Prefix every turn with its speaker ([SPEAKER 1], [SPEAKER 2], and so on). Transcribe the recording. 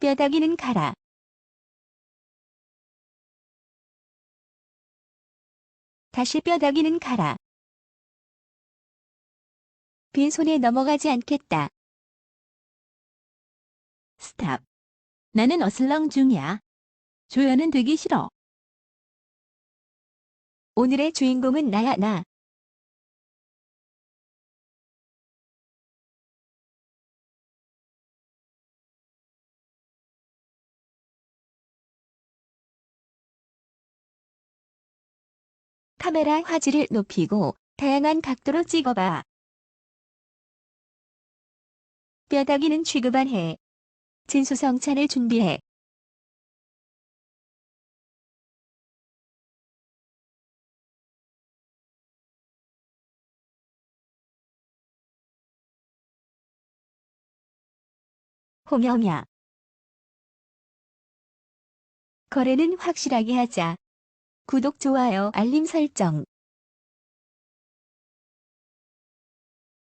[SPEAKER 1] 뼈다귀는 가라. 다시 뼈다귀는 가라. 빈손에 넘어가지 않겠다.
[SPEAKER 2] 스탑. 나는 어슬렁 중이야. 조연은 되기 싫어.
[SPEAKER 1] 오늘의 주인공은 나야 나. 카메라 화질을 높이고 다양한 각도로 찍어봐. 뼈다귀는 취급안 해. 진수성찬을 준비해. 홍영야. 거래는 확실하게 하자. 구독, 좋아요, 알림 설정.